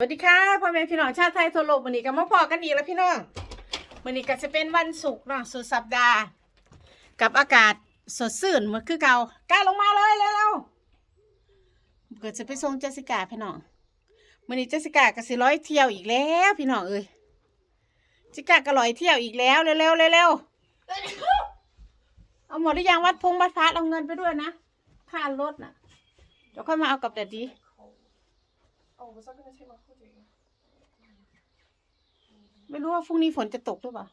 สวัสดีค่ะพ่อแม่พี่น้องชาติไทยทั่วโลกวันนี้ก็มาพอกันอีกแล้วพี่น้องวันนี้ก็จะเป็นวันศุกร์เนาะสุดสัปดาห์ กับอากาศสดชื่นเหมือนคือเก่ากล้าลงมาเลยเร็วๆก็จะไปส่งเจสิก้าพี่น้องวันนี้เจสิก้าก็สิร้อยเที่ยวอีกแล้วพี่น้องเอ้ยเจสิก้าก็ร้อยเที่ยวอีกแล้วเร็วๆเร็วๆเอาหมดหรือยังวัดพงวัดพระเอาเงินไปด้วยนะค่ารถน่ะเดี๋ยวค่อยมาเอากับแดดดี Oh, was I going to take my hoodie? ไม่รู้ว่าพรุ่งนี้ฝนจะตกหรือเปล่า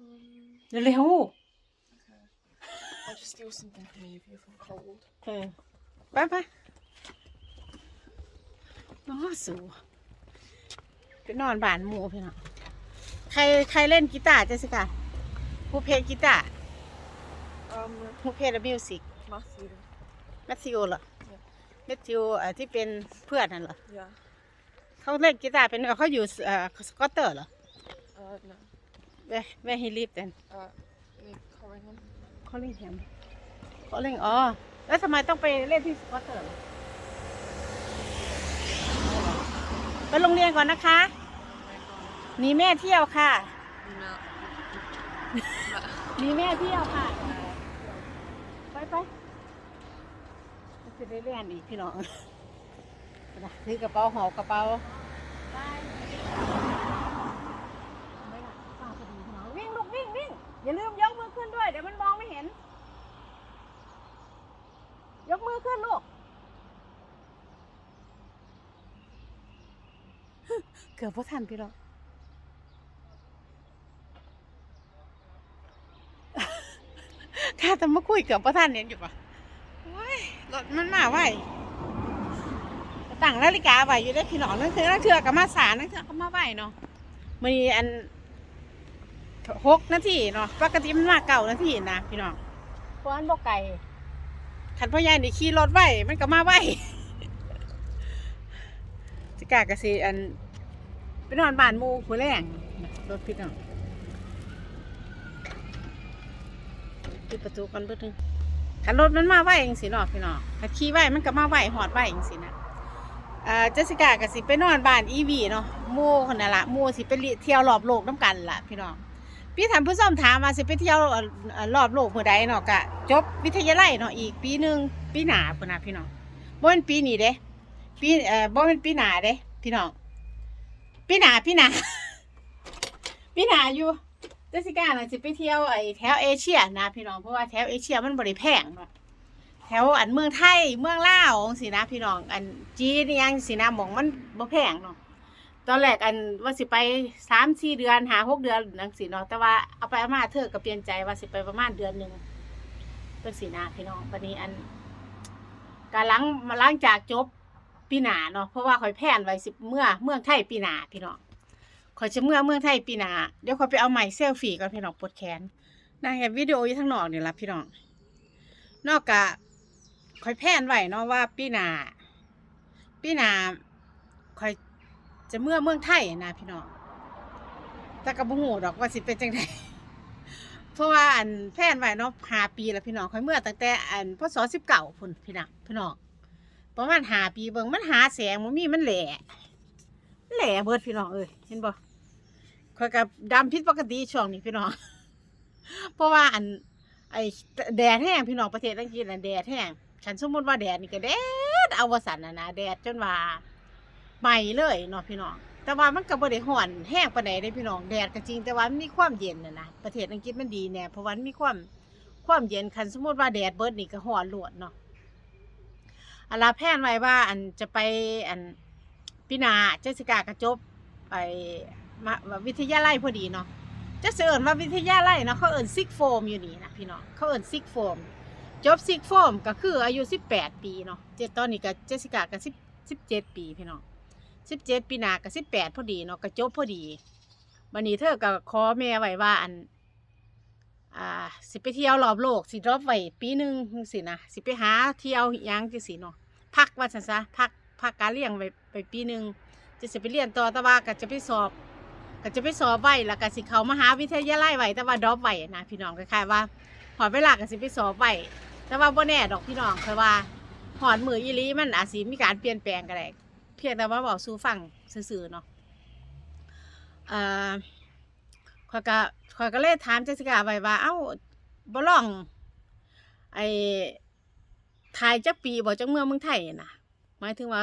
Um, เร็ว okay. I'll just steal something from you if you feel cold. ๆเออไปไปน้อสูไปนอนบ้านหมูพี่น้องใครใครเล่นกีตาร์เจสสิก้าผู้เพลงกีตาร์ Um, ผู้เพลงมิวสิก Matthew. แมทธิวเหรอ แมทธิวเอ่อที่เป็นเพื่อนนั่นเหรอ Yeah. เขาเล่นกีตาร์เป็นเขาอยู่เอ่อสกอตเตอร์เหรอ Uh, no. แม่แม่ฮิลิฟเดน Uh, Nick Corringham. เขาเล่นแฮมเขาเล่นอ๋อ แล้วทำไมต้องไปเล่นที่สกอตเตอร์เหรอไปโรงเรียนก่อนนะคะ หนีแม่เที่ยวค่ะ No. หนีแม่เที่ยวค่ะ ไปไป จะได้เรียนอีกพี่น้องนะถือกระเป๋าหอบกระเป๋าวิ่งลูกวิ่งวิ่งอย่าลืมยกมือขึ้นด้วย เดี๋ยวมันมองไม่เห็น ยกมือขึ้นลูก เกือบพอทันพี่น้องข้าจะมาคุยเกือบพอทันเนี่ยอยู่ปะโอ้ย รถมันมาไวตั้งนาฬิกาไว้อยู่ได้อพี่น้องนั่นคือนั่นเถื่อกับมาสารนั่นเถื่อกับมาไวเนาะมีอันหกนาทีเนาะปกติมันมาเก่านาทีนะพี่น้องเพราะอันบอกไก่ขันพ่อใหญ่นี่ขี่รถไวมันก็มาไวสิกากะสิอันไปนอนบ้านหมูหัวแรงรถพี่น้องปิดประตูกันเบิดนึง ขันรถมันมาไหวเองสิเนาะพี่น้องขันขี่ไหวมันก็มาไหวหอดไหวเองสินะเอ่อเจสสิกากะสิไปนอนบ้านอีวีเนาะมู่คนนั่นละมู่สิไปเที่ยวรอบโลกน้ำกันล่ะพี่น้องพี่ถามผู้ชมถามมาสิไปเที่ยวรอบโลกเมื่อใดเนาะกะจบวิทยาลัยเนาะอีกปีหนึ่งปีหนาพุ่นนะพี่น้องบ่เป็นปีนี้เด้ปีเอ่อบ่เป็นปีหนาเด้พี่น้องปีหนาปีหนาปีหนาอยู่ จสสิก้าน่ะสิไปเที่ยวไอ้แถวเอเชียนะพี่น้องเพราะว่าแถวเอเชียมันบ่ได้แพงเนาะแถวอันเมืองไทยเมืองลาวจังซี่นะพี่น้องอันจีนยังสินะหมองมันบ่แพงเนาะตอนแรกอันว่าสิไป3-4เดือนหา6เดือนจังซี่เนาะแต่ว่าเอาไปเอามาเธอก็เปลี่ยนใจว่าสิไปประมาณเดือนหนึงจังซี่นะพี่น้องวันนี้อันการหลังหลังจากจบปีหนาเนาะเพราะว่าข่อยแพนไว้สิเมื่อเมืองไทยปีหนาพี่น้อง ขอยจะเมื่อเมืองไทยปีหนาเดี๋ยวขอยไปเอาใหม่เซลฟี่ก่อนพี่น้องปวดแขนนางเห็นวิดีโออยู่ทางนอกนี่ละพี่น้อง นอกกะข่อยแพนไว้เนาะว่าปีหนาปีหนาขอยจะเมื่อเมืองไทยนะพี่น้องแต่กระบุหูดอกว่าสิเป็นจังไดเพราะว่าอันแพนไว้เนาะหาปีแล้วพี่น้องข่อยเมื่อตั้งแต่อันพศสิบเก้าพุ่นพี่น้องพี่น้องประมาณหาปีเบิ่งมันหาแสงมันมีมันแหล่แหล่เบิดพี่น้องเอ้ยเห็นบ่ ข่อยกับดำผิดปกติช่วงนี้พี่น้อง เพราะว่าอัน ไอแดดแห้งพี่น้องประเทศอังกฤษน่ะแดดแห้งฉันสมมติว่าแดดนี่ก็แดดเอาวสันนะนะแดดจนว่าไหม้เลยเนาะพี่น้อง แต่ว่ามันก็บ่ได้ร้อนแห้งปานใดเด้พี่น้องแดดก็จริงแต่ว่ามันมีความเย็นนะนะประเทศอังกฤษมันดีแน่เพราะว่ามันมีความความเย็นคันสมมติว่าแดดเบิดนี่ก็ร้อนโลดเนาะอาลาแพนไว้ว่า อันจะไปอันปีหนาเจสสิกากระจบไป มาวิทยาลัยพอดีเนาะจะเสเอิญว่าวิทยาลัยเนาะเขาเอิญซิกโฟมอยู่นี่นะพี่น้องเขาเอิญซิกโฟมจบซิกโฟมก็คืออายุสิบแปดปีเนาะเจตอนนี้ก็เจสิกาก็สิบสิบเจ็ดปีพี่น้องสิบเจ็ดปีหนาก็สิบแปดพอดีเนาะก็จบพอดีวันนี้เธอก็ขอแม่ไว้ว่าอันอ่าสิไปเที่ยวรอบโลกสิรอบไว้ปีหนึ่งสินะสิไปหาเที่ยวยังจังสิเนาะพักว่าซั่นซะพักพักการเลี้ยงไว้ไปปีหนึ่งจะสิไปเรียนต่อต่ว่าก็จะไปสอบ ก็จะไปสอบไว้แล้วก็สิเขามหาวิทยาลัยไว้แต่ว่าดรอปไว้นะพี่น้องคล้ายๆว่าหอดเวลาก็สิไปสอบไว้แต่ว่าบ่แน่ดอกพี่น้องเพราะว่าหอดมืออีลีมันอาจสิมีการเปลี่ยนแปลงก็ได้เพียงแต่ว่าบอกสู่ฟังซื่อๆเนาะเอ่าข้อยก็ขอยก็เลยถามเจสิก้าไว้ว่า เอ้าบ่ลองไอ้ถ่ายจักปีบ่จักเมืองเมืองไทยน่ะหมายถึงว่า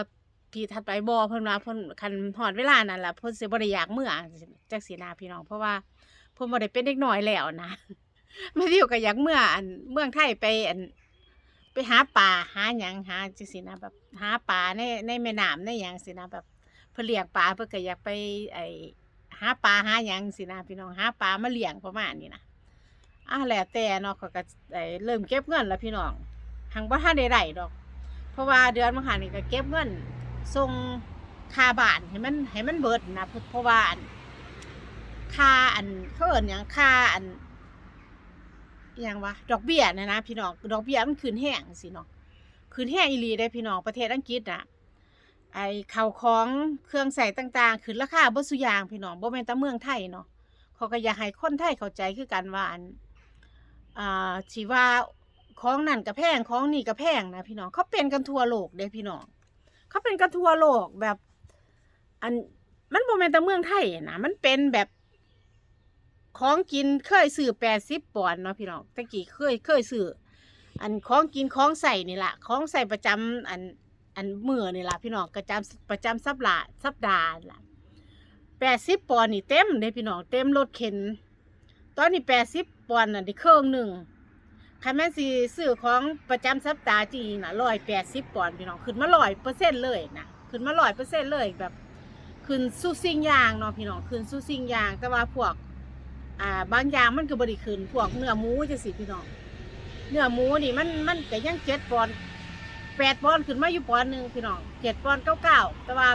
ปีถัดไปบ่เพิ่นว่าเพิ่นคันฮอดเวลานั้นล่ะเพิ่นสิบ่ได้อยากเมื่อจักสินาพี่น้องเพราะว่าเพิ่นบ่ได้เป็นเด็กน้อยแล้วนะมาอยู่ก็อยากเมื่ออันเมืองไทยไปอันไปหาปลาหาหยังหาจังซี่นะแบบหาปลาในในแม่น้ำในหยังสินะแบบเพิ่นเลี้ยงปลาเพิ่นก็อยากไปไอ้หาปลาหาหยังสินะพี่น้องหาปลามาเลี้ยงประมาณนี้นะอะแล้วแต่เนาะก็ไอ้เริ่มเก็บเงินแล้วพี่น้องหังบ่ทันได้ได้ดอก เพราะว่าเดือนมกรานี่ก็เก็บเงิน ส่งคาบ้านให้มันให้มันเบิดนะเพราะเพราะว่าอันค่าอันเขาเอิ้นหยังค่าอันอย่างวะดอกเบี้ยนะนะพี่น้องดอกเบี้ยมันขึ้นแห้งสิเนาะขึ้นแห้งอีหลีได้พี่น้องประเทศอังกฤษนะไอข้าวของเครื่องใส่ต่างๆขึ้นราคาบ่สุอย่างพี่น้องบ่แม่นต่เมืองไทยเนาะเขาก็อยากให้คนไทยเข้าใจคือกันว่าอันอ่าสิว่าของนั่นก็แพงของนี่ก็แพงนะพี่น้องเขาเป็นกันทั่วโลกเด้พี่น้อง เขาเป็นกันทั่วโลกแบบ อันมันบ่แม่นต่เมืองไทยนะมันเป็นแบบของกินเคยซื้อแปดสิบปอนด์เนาะพี่น้องตะกี้เคยเคยซื้ออันของกินของใส่นี่แหละของใส่ประจำอันอันเมื่อนี่แหละพี่น้องประจำประจำสัปดาห์สัปดาห์ละแปดสิบปอนด์นี่เต็มเลยพี่น้องเต็มรถเข็น ตอนนี้แปดสิบปอนด์น่ะได้เครื่องหนึ่ง ครแม่นสิซื้อของประจำสัปดาห์จริงน่ะร้อยแปดสิบปอนด์พี่น้องขึ้นมาร้อยเปอร์เซ็นต์เลยนะขึ้นมาร้อยเปอร์เซ็นต์เลยแบบขึ้นสู้สิ่งอย่างเนาะพี่น้องขึ้นสู้สิ่งอย่าง แต่ว่าพวกอ่าบางอย่างมันก็บริคืนพวกเนื้อหมูจะสิพี่น้องเนื้อหมูนี่มันมันก็ยังเจ็ดปอนด์แปดปอนด์ขึ้นมาอยู่ปอนด์หนึ่งพี่น้องเจ็ดปอนด์เก้าเก้าแต่ว่า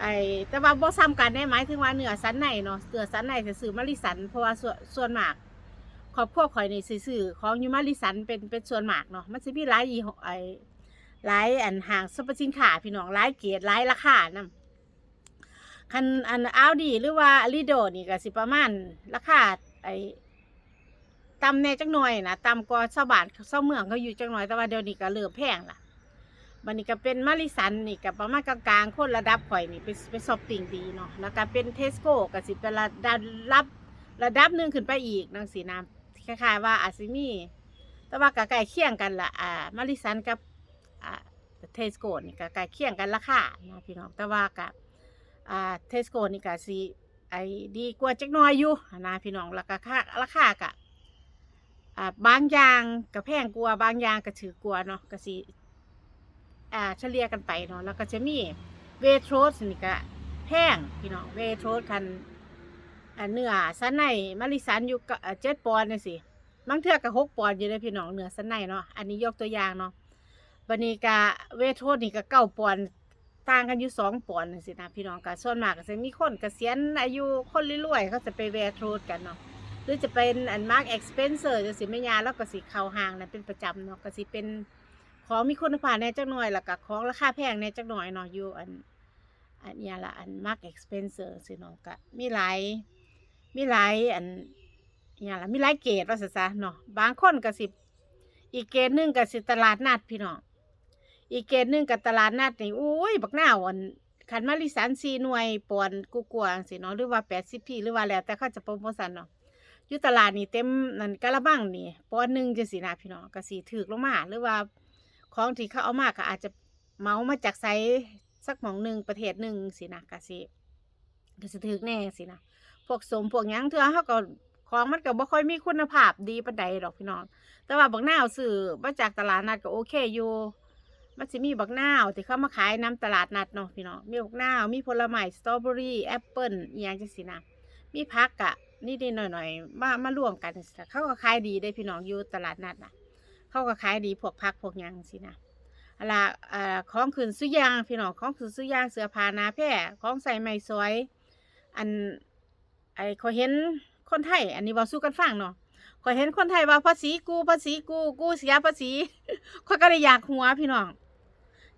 ไอ้แต่ว่าบ่ซ้ำกันได้ไหมายถึงว่าเนื้อสันในเนาะเนื้อสันในจะซื้อมาริสันเพราะว่าส่วนส่วนมาก ครอบครัวข่อยนี่สิซื้อของอยูมาริสันเป็นเป็นส่วนมากเนาะมันสิมีหลายยี่ห้อไอ้หลายอันห้างสรรพสินค้าพี่น้องหลายเกรดหลายราคานำคันอันอาดีหรือว่าลีโดนี่ก็สิประมาณราคาไอ้ตำแน่จักหน่อยนะตำกว่าชาวบ้านชาวเมืองเขาอยู่จักหน่อยแต่ว่าเดี๋ยวนี้ก็เริ่มแพงละบันนี้ก็เป็นมาริสันนี่ก็ประมาณกลางๆคนระดับข่อยนี่เป็นเป็นซอปปิ้งดีเนาะแล้วก็เป็นเทสโก้ก็สิเป็นระดับรับระดับหนึ่งขึ้นไปอีกนังสีน้ำ คล้ายๆว่าอาจสิมี แต่ว่าก็ใกล้เคียงกันละอ่ามาริสันกับอ่าเทสโก้นี่ก็ใกล้เคียงกันราคานะพี่น้องแต่ว่ากับอ่าเทสโก้นี่ก็สิไอ้ดีกว่าจักหน้อยอยู่นะพี่น้องราคาค่าราคากะอ่าบางอย่างก็แพงกว่าบางอย่างก็ถือกว่าเนาะก็สิอ่าเฉลี่ยกันไปเนาะแล้วก็จะมีเวโรสนี่ก็แพงพี่น้องเวโรสคัน อ่าเนื้อสันในมาริสันอยู่ก็เจ็ดปอนด์นี่สิบางเทื่อก็หกปอนด์อยู่เลยพี่น้องเนื้อสันในเนาะอันนี้ยกตัวอย่างเนาะบันนี้ก็เวทโทรสนี่ก็เก้าปอนด์ต่างกันอยู่สองปอนด์นี่สินะพี่น้องก็ส่วนมากก็จะมีคนเกษียณอายุคนรวยๆเขาจะไปแวร์โทรดกันเนาะหรือจะเป็นอันมาร์กเอ็กซ์เพนเซอร์จะสิไม่ยาแล้วก็สิเข้าห้างนั่เป็นประจำเนาะก็สิเป็นของมีคุณภาพแน่จักหน่อยแล้วก็ของราคาแพงแน่จักหน่อยเนาะอยู่อันอันนี้ละอันมาร์กเอ็กซ์เพนเซอร์สิเนาะก็มีหลาย มีหลายอันเนี่ยละมีหลายเกรดว่าซะซะเนาะบางคนก็สิอีกเกรดหนึ่งก็สิตลาดนัดพี่น้องอีกเกตหนึ่งกับตลาดนัดนี่อุ้ยบักหน้าวอันขันมาริสันซีหน่วยปอนกูกวางสิเนาะหรือว่าแปดสิบพี่หรือว่าแล้วแต่เขาจะโปรโมชั่นเนาะอยู่ตลาดนี่เต็มนั่นกะละบังนี่ปอนหนึ่งจะสีนาพี่น้องก็สีถือลงมาหรือว่าของที่เขาเอามาก็อาจจะเมามาจากไซสักหมองหนึ่งประเทศหนึ่งสินะก็สิก็สิถือแน่สินะ พวกสมพวกหยังเถื่อเขาก็ของมันก็บ่ค่อยมีคุณภาพดีปานใดดอกพี่น้อง แต่ว่าบักหน้าวซื้อมาจากตลาดนัดก็โอเคอยู่มันจะมีบักนาวที่เขามาขายน้ำตลาดนัดเนาะพี่น้องมีบักนาวมีผลไม้สตรอเบอรี่แอปเปิ้ลอหย่างจังสินะมีพักกะนี่ดหน่อยหน่อยๆมามารวมกันเขาก็ขายดีได้พี่น้องอยู่ตลาดนัดนะเขาก็ขายดีพวกพักพวกยังสินะอะไรอ่าของขืนซื้อยางพี่น้องของขืนซื้อยางเสื้อผ้านาแพร่ของใส่ไม้สวย อัน ไอ้ขาเห็นคนไทย อันนี้เว่าสู้กันฟังเนาะขอยเห็นคนไทยว่าภาษีกูภาษีกูกูเสียภาษีข้อยก็เลยอยากหัวพี่น้อง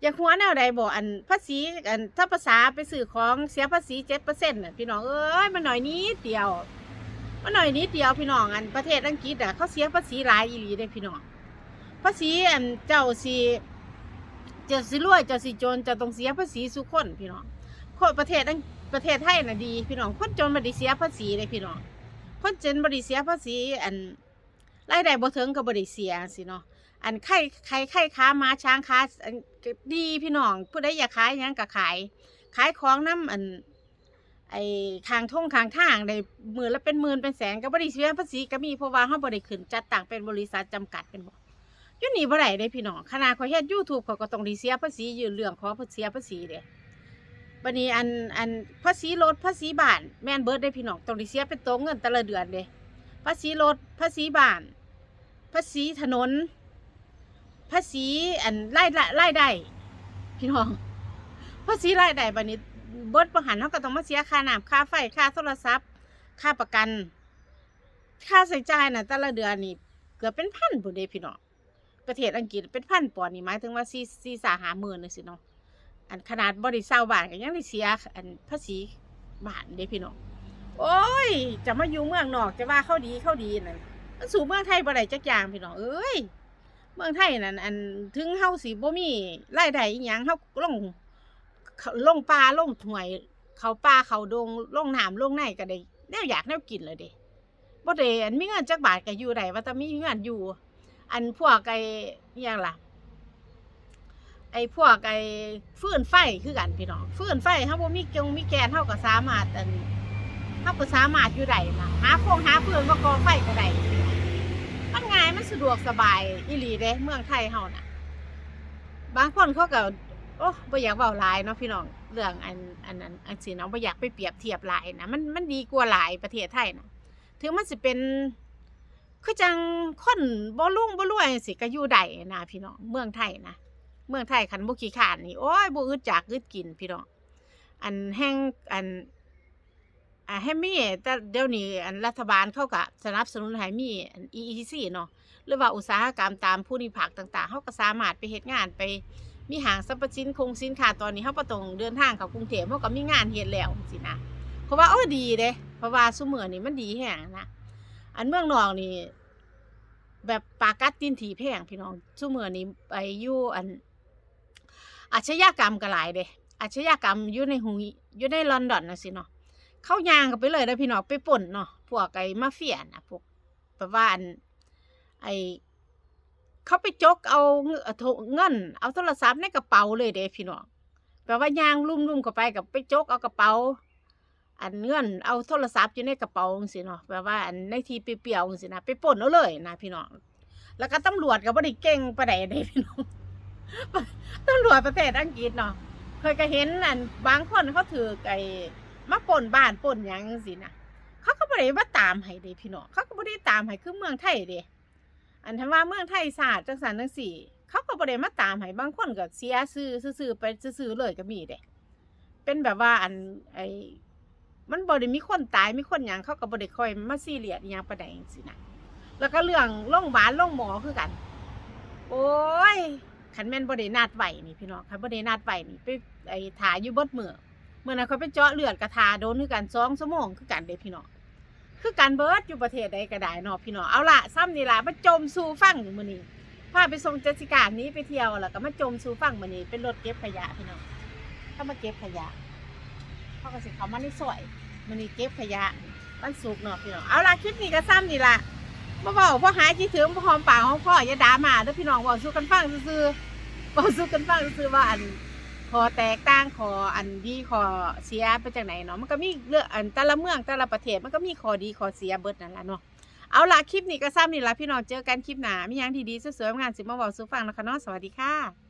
อยากหัวแนวใดบอกอันภาษีอันถ้าภาษาไปซื้อของเสียภาษีเจ็ดเปอร์เซ็นต์น่ะพี่น้องเอ้ยมันหน่อยนิดเดียว มันหน่อยนิดเดียวพี่น้องอันประเทศอังกฤษอะเขาเสียภาษีหลายอีหลีเด้พี่น้องภาษีอันเจ้าสีเจะสิรวยจะสิจนจะต้องเสียภาษีสุคนพี่น้องคนประเทศอัง ประเทศไทยน่ะดีพี่น้องคนจนบ่ได้เสียภาษีเลยพี่น้องคนจนบ่ได้เสียภาษีอันรายได้บ่ถึงก็บ่ได้เสียสิเนาะอันไข่ไข่ไข่ค้าม้าช้างค้าอันดีพี่น้องผู้ใดอยากขายยังก็ขาย ขายของน้ำอันไอ้ทางท่งทางทางได้หมื่นละเป็นหมื่นเป็นแสนก็บ่ได้เสียภาษีก็มีเพราะว่าเฮาบ่ได้ขึ้นจัดตั้งเป็นบริษัทจำกัดเป็นบ่ยู่นี่บ่ได้เด้พี่น้องขนาดเขาเฮ็ด YouTube เขาก็ต้องด้เสียภาษีอยู่เรื่องขอเสียภาษีเด้ บัดนี้อันอันภาษีรถภาษีบ้านแม่นเบิดได้พี่น้องต้องด้เสียเป็นตัวเงินแต่ละเดือนเด้ภาษีรถภาษีบ้าน ภาษีถนน ภาษีอันรายได้รายได้พี่น้องภาษีรายได้บัดนี้เบิดประหันเขาก็ต้องมาเสียค่าน้ำค่าไฟค่าโทรศัพท์ ค่าประกัน ค่าใช้จ่ายน่ะแต่ละเดือนนี่เกือบเป็นพันพุ่นเดพี่น้องประเทศอังกฤษเป็นพันปอนด์นี่หมายถึงว่าสี่สี่สาหาหมื่นเลยสิเนาะ อันขนาดบริษัทบาทก็ยังได้เสีย อันภาษีบาทเด้พี่น้องโอ้ย จะมาอยู่เมืองนอกจะว่าเข้าดีเข้าดีนั่นมันสู่เมืองไทยบ่ได้จักอย่างพี่น้องเอ้ยเมืองไทยนั่นอันถึงเฮาสิบ่มีรายได้อีหยังเฮาลงลงปลาลงถวย เขาป่าเขาดงลงน้ำลงในก็ได้แนวอยากแนวกินเลยเด้บ่ได้อันมีเงินจักบาทก็อยู่ได้ว่าแต่มีเงินอยู่ อันพวกไอ้ยังล่ะ ไอ้พวกไอ้ฟื้นไฟคือกันพี่น้องฟื้นไฟเฮาบ่มีกงมีแกนเฮาก็สามารถอันเฮาก็สามารถอยู่ได้นะหาฟงหาฟืนมาก่อไฟก็ได้มันง่ายมันสะดวกสบายอีหลีเด้เมืองไทยเฮาน่ะ บางคนเขาก็โอ้บ่อยากเว้าหลายเนาะพี่น้องเรื่องอันอันนั้นอันสิเนาะบ่อยากไปเปรียบเทียบหลายนะมันมันดีกว่าหลายประเทศไทยนะถึงมันสิเป็นคือจังคนบ่รุ่งบ่รวยจังสิก็อยู่ได้นะพี่น้องเมืองไทยนะ เมืองไทยคันบ่ขี้ขานนี่โอ้ยบ่อึดจากอึดกินพี่น้องอันแห่งอันอ่าให้มีแต่เดี๋ยวนี้อันรัฐบาลเขาก็สนับสนุนให้มีอัน EEC เนาะหรือว่าอุตสาหกรรมตามผู้นิภาคต่างๆเขาก็สามารถไปเฮ็ดงานไปมีห้างสรรพสินคงสินค้าตอนนี้เขาประตรงเดินทางเข้ากรุงเทพเขาก็มีงานเฮ็ดแล้วสินะเพราะว่าโอ้ดีเด้เพราะว่าซุมื้อนี่มันดีแฮงนะอันเมืองนอกนี่แบบปากัดตินถีแพงพี่น้องซุเมื้อนี้ไปอยู่อัน อาชญากรรมก็หลายเด้อาชญากรรมอยู่ในหุยอยู่ในลอนดอนน่ะสิเนาะเข้ายางกันไปเลยเด้อพี่น้องไปป่นเนาะพวกไอ้มาเฟียนะพวกแบบว่าอันไอเขาไปจกเอาเงิน เอาโทรศัพท์ในกระเป๋าเลยเด้พี่น้องแปลว่ายางลุ่มๆเข้าไปกับไปจกเอากระเป๋า อันเงินเอาโทรศัพท์อยู่ในกระเป๋าจังซี่เนาะแปลว่าอันในที่เปียวๆจังซี่นะไปปล้นเอาเลยนะพี่น้องแล้วก็ตำรวจก็บ่ได้เก่งปานใดเด้พี่น้อง ตำรวจประเทศอังกฤษเนาะเคยก็เห็นอันบางคนเขาถือไอ้มาปล้นบ้านปล้นหยังจังซี่นะเขาก็บ่ได้มาตามให้เด้พี่น้องเขาก็บ่ได้ตามให้คือเมืองไทยเด้อันทว่าเมืองไทยศาสตร์จังสันจังสี่เขาก็บ่ได้มาตามให้บางคนก็เสียซื้อซื้อไปซื้อเลยก็มีเด้เป็นแบบว่าอันไอ้มันบ่ได้มีคนตายมีคนหยังเขาก็บ่ได้ค่อยมาซีเรียสยังปานใดจังซี่นะแล้วก็เรื่องโรงพยาบาลโรงหมอคือกัน โอ้ย คันแม่นบ่ได้นัดไว้นี่พี่น้องคันบ่ได้นัดไว้นี่ไปไอ้ถายอยู่เบิดมื้อมื้อนั้นเขาไปเจาะเลือดกระทาโดนคือกัน2ชั่วโมงคือกันเด้พี่น้องคือการเบิร์ดอยู่ประเทศใดก็ได้เนาะพี่น้องเอาละซ้ำนี่ละมาจมสู่ฟังมื้อนี้พาไปส่งเจสิกานี้ไปเที่ยวแล้วก็มาจมสู่ฟังมื้อนี้เป็นรถเก็บขยะพี่น้องเข้ามาเก็บขยะเขาก็สิเขามาในซอยมื้อนี้เก็บขยะวันศุกร์เนาะพี่น้องเอาละคลิปนี้ก็ซ้ำนี่ละ บ่เว้าบ่หายคิดถึงบ่หอมปากหอมคออย่าด่ามาเด้อพี่น้องเว้าสู่กันฟังซื่อๆเว้าสู่กันฟังซื่อว่าอันขอแตกต่างขออันดีขอเสียไปจากไหนเนาะมันก็มีเรื่องอันแต่ละเมืองแต่ละประเทศมันก็มีขอดีขอเสียเบิดนั่นแหละเนาะเอาล่ะคลิปนี้ก็ซ้ำนี่ละพี่น้องเจอกันคลิปหน้ามียังดีๆสวยๆงานสิมาบอกสู่ฟังนะคะเนาะสวัสดีค่ะ